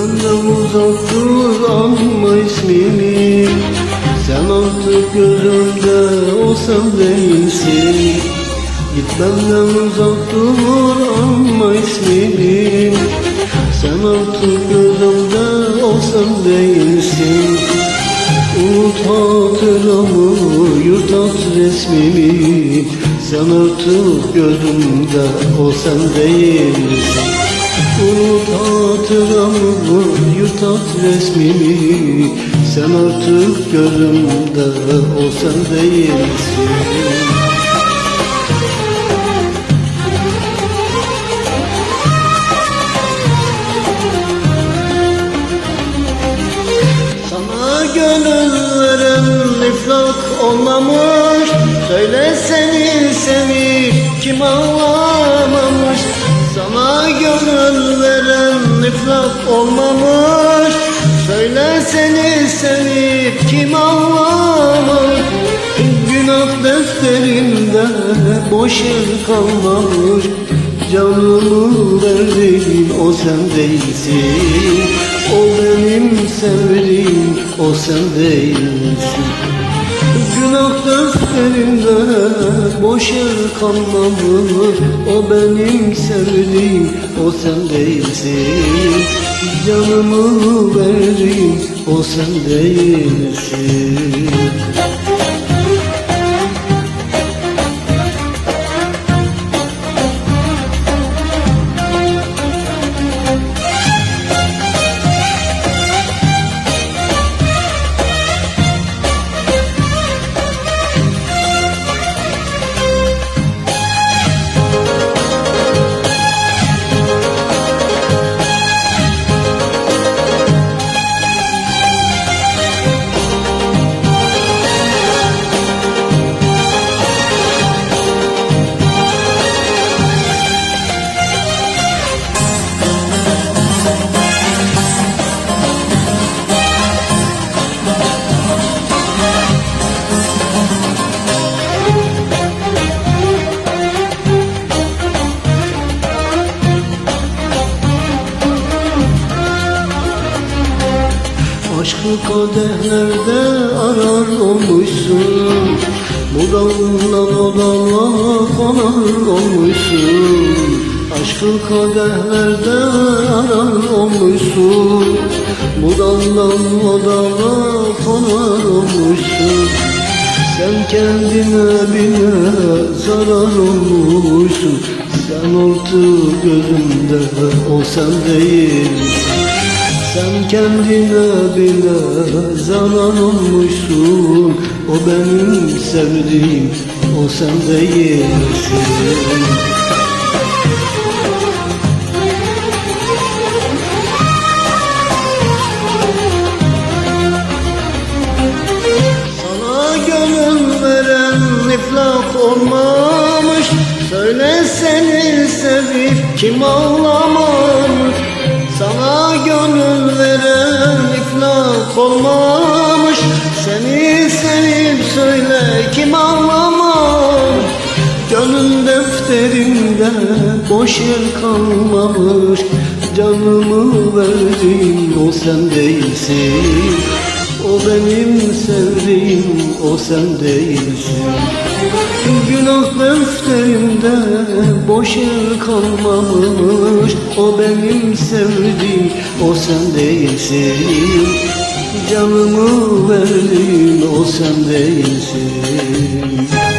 Senden uzak dur ismini Sen artık gözümde o sen değilsin Git benden uzak dur anma ismini Sen artık gözümde o sen değilsin Unut hatıramı, yurt at resmimi. Sen artık gözümde o sen değilsin Unut hatıramı, yurt at Sen artık gözümde olsan değilsin. Sana gönül iflak olmamış. Söyle seni sevip kim ağlamamış iflak olmamış Söyle seni sevip kim ağlamamış Günah defterimde boş yer kalmamış. Canımı verdiğim o sen değilsin. O benim sevdiğim o sen değilsin. Günah defterimde boş yer kalmamış O benim sevdiğim o sen değilsin. Canımı verdiğim o sen değilsin Aşkı kadehlerde arar olmuşsun. Bu dalından o dala konar olmuşsun. Aşkı kadehlerde arar olmuşsun. Bu daldan o dala konar olmuşsun. Sen kendine bile zarar olmuşsun. Sen artık gözümde o sen değilsin sen kendine bile zarar olmuşsun. O benim sevdiğim, o sen değilsin iflah olmamış. Söyle seni sevip kim ağlamamış Sana gönül iflah olmamış. Seni sevip söyle kim ağlamamış Gönül defterimde boş yer kalmamış. Canımı verdim o sen değilsin. O benim sevdiğim o sen değilsin. Günah defterimde boş yer kalmamış. O benim sevdiğim o sen değilsin Canımı verdim o sen değilsin